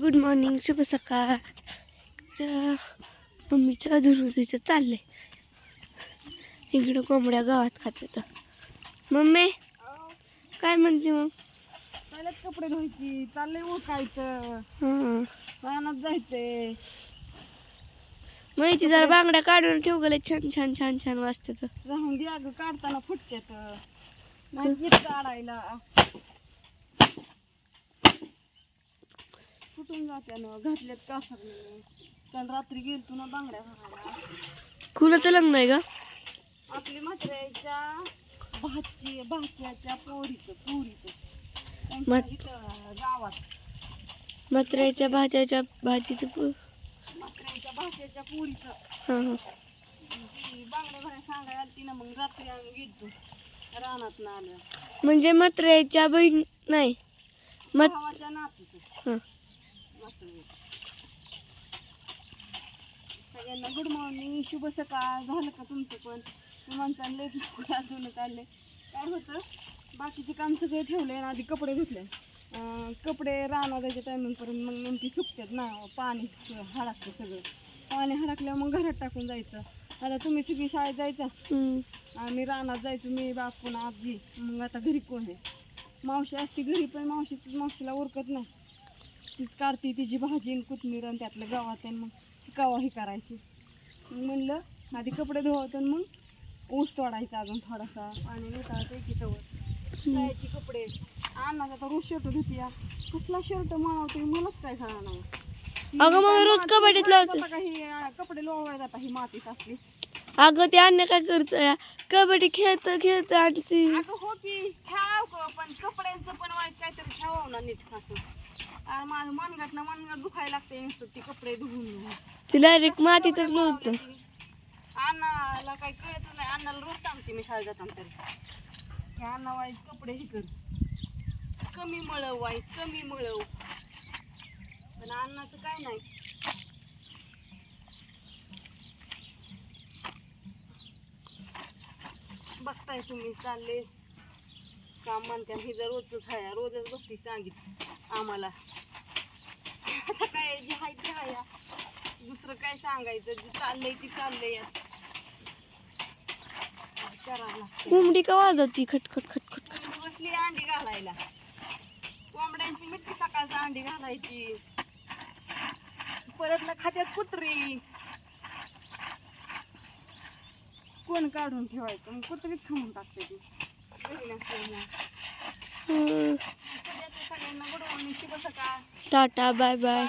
Good morning शुभ सकाळ. मम्मीचं दुरुदीचं चाललंय. इकडं कोंबड्या गावात खात्यात मम्मी काय म्हणते मग? चालत कपडे धुवायची चाललंय उठायचं. हां. रानात जायचंय. इथे जरा बांगड्या काढून ठेव गेले छान छान छान छान वाजतात. राहून द्या काढताना नाही येत काढायला फुटून जात्या ना घातल्यात कासरने. काल रात्री गेलतो ना बांगड्या घालायला कुणाचं लग्न आहे का? आपली म्हाताऱ्याच्या भाची भाच्याच्या पोरीचं पोरीचं. त्यांच्या इथं गावात. मात्र्याच्या भाज्याच्या भाजीचं पु- म्हाताऱ्याच्या भाच्याच्या पोरीचं. हां हां. ती बांगड्या भरायला सांगायला आलती ना मग रात्री आम्ही गेलतो. रानात ना आलं. म्हणजे मात्र्याच्या बहीण नाही. मत भावाच्या नातीचं. हां. सगळ्यांना गुड मॉर्निंग शुभ सकाळ. झालं का तुमचं पण? तुम्हाला चाललंय अजून चाललंय. काय होतं? बाकीचे काम सगळे ठेवले आणि आधी कपडे धुतले. कपडे राहणार त्याच्या टायमिंगपर्यंत मग नेमकी सुकतात ना. पाणी हडकतं सगळं. पाणी हडकल्यावर मग घरात टाकून जायचं. आता तुम्ही सगळी शाळेत जायचं. आम्ही रानात जायचो. मी बापून आजी. मग आता घरी कोण आहे? मावशी असते घरी पण मावशीच मावशीला ओरकत नाही. तीच काढते तिची भाजी आणि कोथमीर आणि त्यातलं गावात आहे मग ती कवा ही करायची. मग म्हणलं आधी कपडे आणि मग ऊस तोडायचा अजून थोडासा. पाणी नेता की तवर जायची कपडे. अन्नाचा तर रोज शर्ट धुती कसला शर्ट मानवतो मलाच काय कळणार नाही. अगं मग रोज माती- अं, कपडे लोळवायला जाता ही मातीत असली. अगं ते अन्य काय करतोय कबड्डी खेळत खेळत आणि ती अगं हो की खेळाव का पण कपड्यांचं पण वाईट काहीतरी ना नीट असं. आणि माझं मनगट ना मनगट दुखायला लागते नुसतं ती कपडे धुवून धुवून. ती डायरेक्ट मातीतच लोळत. अण्णाला काही कळत नाही. अण्णाला रोज सांगते मी शाळेत जाताना तरी. की अण्णा वाईट कपडे हे कर कमी मळव वाईट कमी मळव. पण अण्णाचं काय नाही. बघताय तुम्ही चालले? काम म्हणते हे जर रोजच आहे रोजच बसती सांगित आम्हाला. आता काय जे आहे ते आहे. दुसरं काय सांगायचं? जे चाललंय ते चाललंय. करावं लागतं कोंबडी का वाजवती? खटखट खटखट कोंबडी बसली अंडी घालायला. कोंबड्यांची मिठी सकाळचं अंडी घालायची. परत ना खात्यात कुत्री. कोण काढून ठेवायचं? मग कुत्रीच खाऊन टाकते ती. घरी नसल्यामुळं. सगळ्यांना गुड मॉर्निंग शुभ सकाळ टाटा बाय बाय.